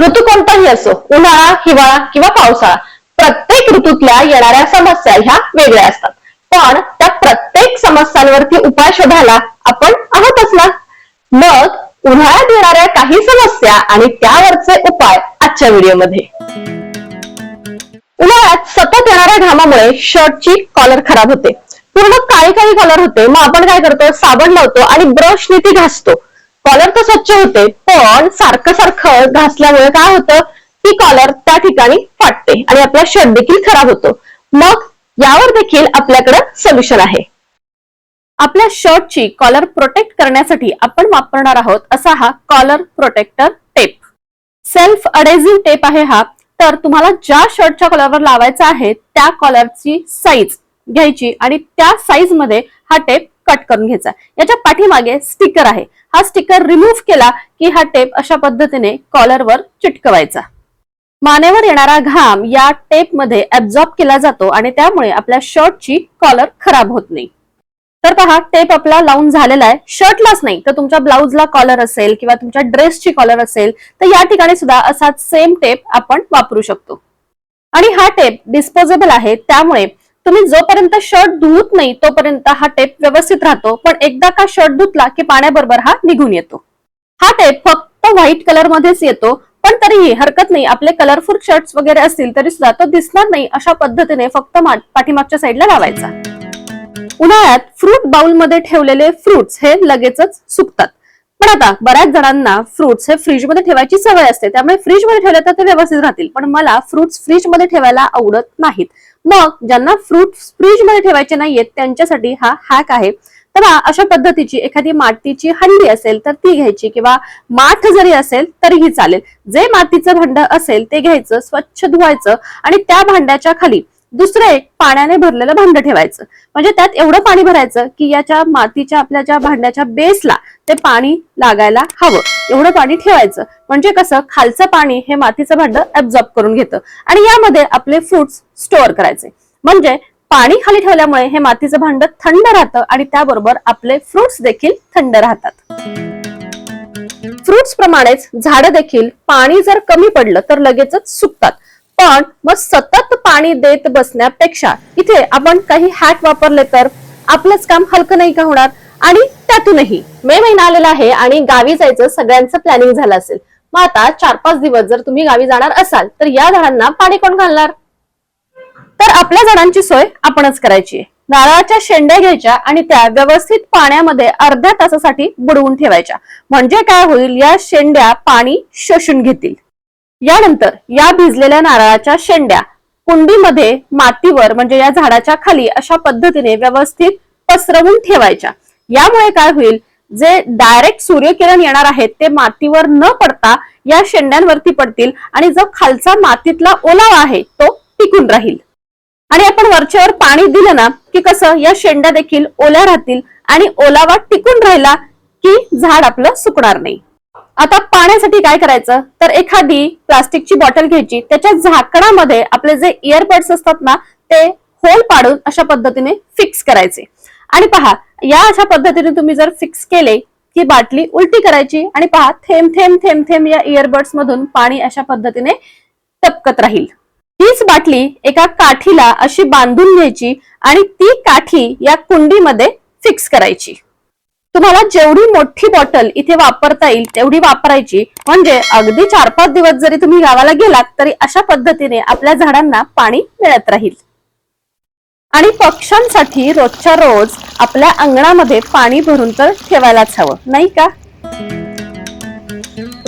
ऋतू कोणताही असो उन्हाळा हिवाळा किंवा पावसाळा प्रत्येक ऋतूतल्या येणाऱ्या समस्या ह्या वेगळ्या असतात. पण त्या प्रत्येक समस्यांवरती उपाय शोधायला आपण आहोतच ना मग उन्हाळ्यात येणाऱ्या काही समस्या आणि त्यावरचे उपाय आजच्या व्हिडिओमध्ये. उन्हाळ्यात सतत येणाऱ्या घामामुळे शर्टची कॉलर खराब होते. पूर्ण काळी काळी कॉलर होते. मग आपण काय करतो? साबण लावतो आणि ब्रशने ती घासतो. कॉलर तर स्वच्छ होते पण सारखं सारखं घासल्यामुळे काय होतं? ती कॉलर त्या ठिकाणी फाटते आणि आपला शर्ट देखील खराब होतो. मग यावर देखील आपल्याकडे सोल्युशन आहे. आपल्या शर्टची कॉलर प्रोटेक्ट करण्यासाठी आपण वापरणार आहोत असा हा collar protector tape self adhesive tape आहे हा. तर तुम्हाला ज्या शर्टच्या कॉलरवर लावायचा आहे त्या कॉलरची साईज घ्यायची आणि त्या साईजमध्ये हा टेप कट करून घ्यायचा. याच्या पाठीमागे स्टिकर आहे. हा स्टिकर रिमूव्ह केला की हा टेप अशा पद्धतीने कॉलरवर चिटकवायचा. मानेवर येणारा घाम या टेपमध्ये ऍब्झॉर्ब केला जातो आणि त्यामुळे आपल्या शर्टची कॉलर खराब होत नाही. तर पहा टेप आपला लावून झालेला आहे. शर्टलाच नाही तर तुमच्या ब्लाऊजला कॉलर असेल किंवा तुमच्या ड्रेसची कॉलर असेल तर या ठिकाणी सुद्धा असाच सेम टेप आपण वापरू शकतो. आणि हा टेप डिस्पोजेबल आहे त्यामुळे तुम्ही जोपर्यंत शर्ट धुवत नाही तोपर्यंत हा टेप व्यवस्थित राहतो. पण एकदा का शर्ट धुतला की पाण्याबरोबर हा निघून येतो. हा टेप फक्त व्हाईट कलर मध्येच येतो. पण तरीही हरकत नाही. आपले कलरफुल शर्ट्स वगैरे असतील तरी सुद्धा तो दिसणार नाही अशा पद्धतीने फक्त पाठीमागच्या साईडला लावायचा. उन्हाळ्यात फ्रूट बाउलमध्ये ठेवलेले फ्रुट्स हे लगेचच सुकतात. पण आता बऱ्याच जणांना फ्रुट्स हे फ्रीजमध्ये ठेवायची सवय असते. त्यामुळे फ्रीजमध्ये ठेवले तर ते व्यवस्थित राहतील. पण मला फ्रुट्स फ्रीजमध्ये ठेवायला आवडत नाहीत. मग ज्यांना फ्रुट्स फ्रीजमध्ये ठेवायचे नाहीयेत त्यांच्यासाठी हा हॅक आहे. तर अशा पद्धतीची एखादी मातीची हंडी असेल तर ती घ्यायची किंवा माठ जरी असेल तरीही चालेल. जे मातीचं भांड असेल ते घ्यायचं स्वच्छ धुवायचं आणि त्या भांड्याच्या खाली दुसरं एक पाण्याने भरलेलं भांड ठेवायचं. म्हणजे त्यात एवढं पाणी भरायचं की याच्या मातीच्या आपल्या ज्या भांड्याच्या बेसला ते पाणी लागायला हवं. एवढं पाणी ठेवायचं. म्हणजे कसं खालचं पाणी हे मातीचं भांड ऍब्झॉर्ब करून घेतं. आणि यामध्ये आपले फ्रुट्स स्टोअर करायचे. म्हणजे पाणी खाली ठेवल्यामुळे हे मातीचं भांड थंड राहतं आणि त्याबरोबर आपले फ्रुट्स देखील थंड राहतात. फ्रुट्स प्रमाणेच झाड देखील पाणी जर कमी पडलं तर लगेचच सुकतात. पण मग सतत पाणी देत बसण्यापेक्षा इथे आपण काही हॅक वापरले तर आपलंच काम हलकं नाही का होणार? आणि त्यातूनही मे महिना आलेला आहे आणि गावी जायचं सगळ्यांचं प्लॅनिंग झालं असेल. मग आता चार पाच दिवस जर तुम्ही गावी जाणार असाल तर या झाडांना पाणी कोण घालणार? तर आपल्या झाडांची सोय आपणच करायची. नारळाच्या शेंड्या घ्यायच्या आणि त्या व्यवस्थित पाण्यामध्ये अर्ध्या तासासाठी बुडवून ठेवायच्या. म्हणजे काय होईल या शेंड्या पाणी शोषून घेतील. यानंतर या भिजलेल्या नारळाच्या शेंड्या कुंडीमध्ये मातीवर म्हणजे या झाडाच्या खाली अशा पद्धतीने व्यवस्थित पसरवून ठेवायच्या. यामुळे काय होईल जे डायरेक्ट सूर्यकिरण येणार आहेत ते मातीवर न पडता या शेंड्यांवरती पडतील आणि जो खालचा मातीतला ओलावा आहे तो टिकून राहील. आणि आपण वरच्यावर पाणी दिलं ना की कसं या शेंड्या देखील ओल्या राहतील आणि ओलावा टिकून राहिला की झाड आपलं सुकणार नाही. आता पाण्यासाठी काय करायचं? तर एखादी प्लास्टिकची बॉटल घ्यायची. त्याच्या झाकणामध्ये आपले जे इयरबड्स असतात ना ते होल पाडून अशा पद्धतीने फिक्स करायचे. आणि पहा या अशा पद्धतीने तुम्ही जर फिक्स केले की बाटली उलटी करायची आणि पहा थेंब थेंब थेंब थेंब या इयरबड्स मधून पाणी अशा पद्धतीने टपकत राहील. हीच बाटली एका काठीला अशी बांधून घ्यायची आणि ती काठी या कुंडीमध्ये फिक्स करायची. तुम्हाला जेवढी मोठी बॉटल इथे वापरता येईल तेवढी वापरायची. म्हणजे अगदी चार पाच दिवस जरी तुम्ही गावाला गेलात तरी अशा पद्धतीने आपल्या झाडांना पाणी मिळत राहील. आणि पक्ष्यांसाठी रोजच्या रोज आपल्या अंगणामध्ये पाणी भरून तर ठेवायलाच हवं नाही का?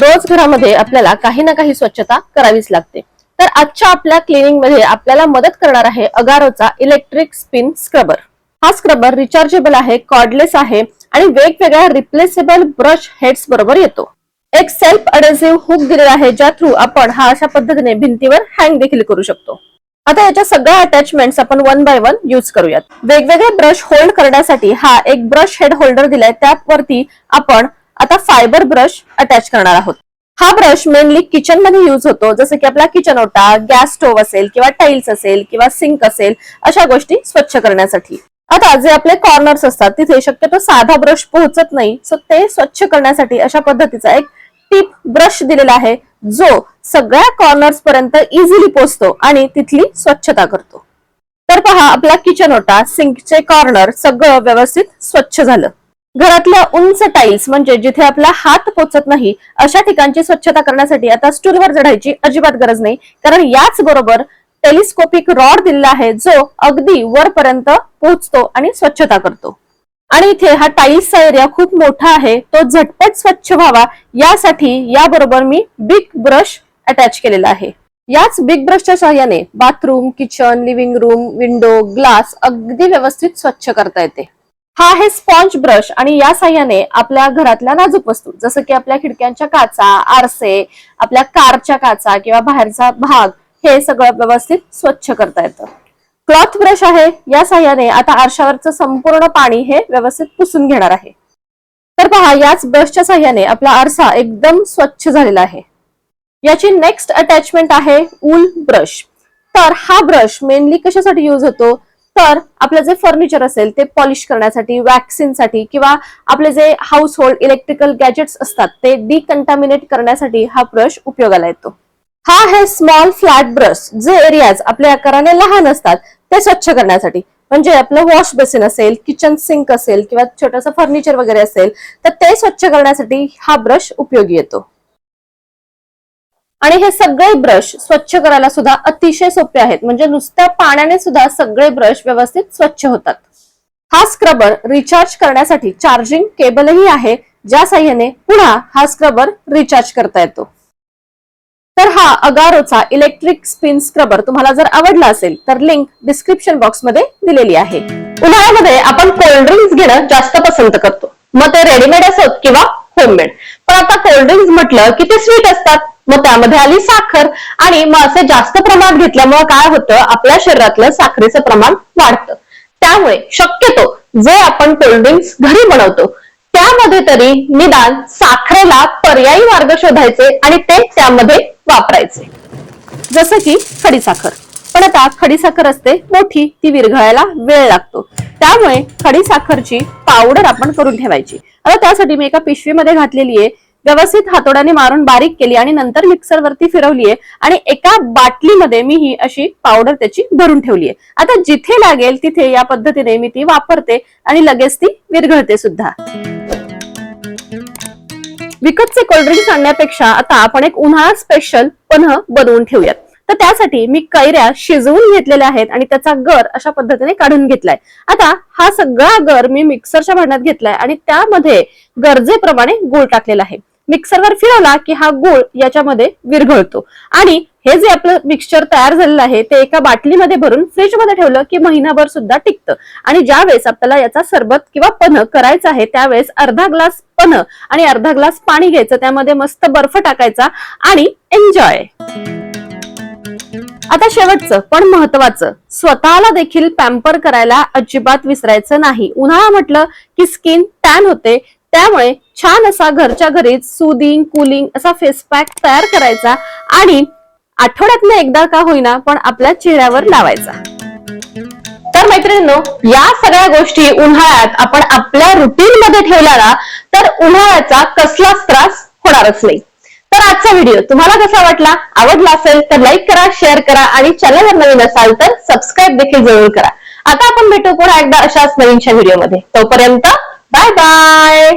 रोज घरामध्ये आपल्याला काही ना काही स्वच्छता करावीच लागते. तर आजच्या आपल्या क्लिनिंगमध्ये आपल्याला मदत करणार आहे अगारोचा इलेक्ट्रिक स्पिन स्क्रबर हा स्क्रबर रिचार्जेबल आहे कॉर्डलेस आहे आणि वेगवेगळ्या रिप्लेसेबल ब्रश हेड्स बरोबर येतो. एक सेल्फ अडेसिव्ह हुक दिलेला आहे ज्या थ्रू आपण हा अशा पद्धतीने भिंतीवर हँग देखील करू शकतो. आता याच्या सगळ्या अटॅचमेंट्स आपण वन बाय वन युज करूयात. वेगवेगळे ब्रश होल्ड करण्यासाठी हा एक ब्रश हेड होल्डर दिलाय त्यावरती आपण आता फायबर ब्रश अटॅच करणार आहोत. हा ब्रश मेनली किचनमध्ये युज होतो. जसं की आपला किचन ओटा गॅस स्टोव्ह असेल किंवा टाईल्स असेल किंवा सिंक असेल अशा गोष्टी स्वच्छ करण्यासाठी. आता जे आपले कॉर्नर्स असतात तिथे शक्यतो साधा ब्रश पोहोचत नाही. सो ते स्वच्छ करण्यासाठी अशा पद्धतीचा एक टिप ब्रश दिलेला आहे जो सगळ्या कॉर्नर्स पर्यंत इझिली पोचतो आणि तिथली स्वच्छता करतो. तर पहा आपला किचन ओटा सिंकचे कॉर्नर सगळं व्यवस्थित स्वच्छ झालं. घरातल्या उंच टाईल्स म्हणजे जिथे आपला हात पोचत नाही अशा ठिकाणची स्वच्छता करण्यासाठी आता स्टूलवर चढायची अजिबात गरज नाही. कारण याच बरोबर टेलिस्कोपिक रॉड दिलेला आहे जो अगदी वरपर्यंत पोहोचतो आणि स्वच्छता करतो. आणि इथे हा टाईल्सचा एरिया खूप मोठा आहे तो झटपट स्वच्छ व्हावा यासाठी याबरोबर मी बिग ब्रश अटॅच केलेला आहे. याच बिग ब्रशच्या सहाय्याने bathroom kitchen living room window glass अगदी व्यवस्थित स्वच्छ करता येते. हा आहे स्पॉन्ज ब्रश आणि या साह्याने आपल्या घरातल्या नाजूक वस्तू जसं की आपल्या खिडक्यांच्या काचा आरसे आपल्या कारच्या काचा किंवा बाहेरचा भाग हे सगळं व्यवस्थित स्वच्छ करता येतं. क्लॉथ ब्रश आहे या साह्याने आता आरशावरचं संपूर्ण पाणी हे व्यवस्थित पुसून घेणार आहे. तर पहा याच ब्रशच्या साह्याने आपला आरसा एकदम स्वच्छ झालेला आहे. याची नेक्स्ट अटॅचमेंट आहे उल ब्रश तर हा ब्रश मेनली कशासाठी युज होतो? तर आपलं जे फर्निचर असेल ते पॉलिश करण्यासाठी वॅक्सिनसाठी किंवा आपले जे हाऊस होल्ड इलेक्ट्रिकल गॅजेट्स असतात ते डिकंटामिनेट करण्यासाठी हा ब्रश उपयोगाला येतो. हा आहे स्मॉल फ्लॅट ब्रश जे एरियाज आपल्या आकाराने लहान असतात ते स्वच्छ करण्यासाठी. म्हणजे आपलं वॉश बेसिन असेल किचन सिंक असेल किंवा छोटंसं फर्निचर वगैरे असेल तर ते स्वच्छ करण्यासाठी हा ब्रश उपयोगी येतो. आणि हे सगळे ब्रश स्वच्छ करायला सुद्धा अतिशय सोपे आहेत. म्हणजे नुसत्या पाण्याने सुद्धा सगळे ब्रश व्यवस्थित स्वच्छ होतात. हा स्क्रबर रिचार्ज करण्यासाठी चार्जिंग केबलही आहे. ज्या साह्याने पुन्हा हा स्क्रबर रिचार्ज करता येतो. तर हा अगारोचा इलेक्ट्रिक स्पिन स्क्रबर तुम्हाला जर आवडला असेल तर लिंक डिस्क्रिप्शन बॉक्समध्ये दिलेली आहे. उन्हाळ्यामध्ये आपण कोल्ड्रिंक्स घेणं जास्त पसंत करतो. मग ते रेडीमेड असोत किंवा होममेड पण आता कोल्ड्रिंक्स म्हटलं की ते स्वीट असतात. मग त्यामध्ये आली साखर. आणि मग जास्त प्रमाणात घेतल्यामुळे काय होतं? आपल्या शरीरातलं साखरेचं प्रमाण वाढतं. त्यामुळे शक्यतो जे आपण कोल्ड्रिंक्स घरी बनवतो त्यामध्ये तरी निदान साखरेला पर्यायी मार्ग शोधायचे आणि ते त्यामध्ये वापरायचे. जसं की खडीसाखर पण आता खडीसाखर असते मोठी ती विरघळायला वेळ लागतो. त्यामुळे खडीसाखरची पावडर आपण करून ठेवायची. आता त्यासाठी मी एका पिशवीमध्ये घातलेली आहे व्यवस्थित हातोड्याने मारून बारीक केली आणि नंतर मिक्सर वरती फिरवलीये आणि एका बाटलीमध्ये मी ही अशी पावडर त्याची भरून ठेवली आहे आता जिथे लागेल तिथे या पद्धतीने मी ती वापरते आणि लगेच ती विरघळते सुद्धा. विकतचे कोल्ड्रिंक्स आणण्यापेक्षा आता आपण एक उन्हाळा स्पेशल पन्ह बनवून ठेवूयात. तर त्यासाठी मी कैऱ्या शिजवून घेतलेल्या आहेत आणि त्याचा गर अशा पद्धतीने काढून घेतलाय. आता हा सगळा गर मी मिक्सरच्या भांड्यात घेतलाय आणि त्यामध्ये गरजेप्रमाणे गुळ टाकलेला आहे. मिक्सरवर फिरवला की हा गुळ याच्यामध्ये विरघळतो. आणि हे जे आपलं मिक्सचर तयार झालेलं आहे ते एका बाटलीमध्ये भरून फ्रीजमध्ये ठेवलं की महिनाभर सुद्धा टिकतं. आणि ज्या वेळेस आपल्याला याचा सरबत किंवा पन करायचं आहे त्यावेळेस अर्धा ग्लास पन आणि अर्धा ग्लास पाणी घ्यायचं त्यामध्ये मस्त बर्फ टाकायचा आणि एन्जॉय आता शेवटचं पण महत्वाचं. स्वतःला देखील पॅम्पर करायला अजिबात विसरायचं नाही. उन्हाळा म्हटलं की स्किन टॅन होते. त्यामुळे छान असा घरच्या घरीच सुदिंग कुलिंग असा फेस पॅक तयार करायचा आणि आठवड्यातनं एकदा का होईना पण आपल्या चेहऱ्यावर लावायचा. तर मैत्रिणींनो या सगळ्या गोष्टी उन्हाळ्यात आपण आपल्या रुटीन मध्ये ठेवल्या ना तर उन्हाळ्याचा कसलाच त्रास होणारच नाही. आजचा व्हिडिओ तुम्हाला कसा वाटला आवडला असेल तर लाईक करा शेअर करा आणि चॅनलवर नवीन असाल तर सबस्क्राईब देखील जरूर करा. आता आपण भेटू पुन्हा एकदा अशाच नवीनच्या व्हिडिओमध्ये तोपर्यंत बाय बाय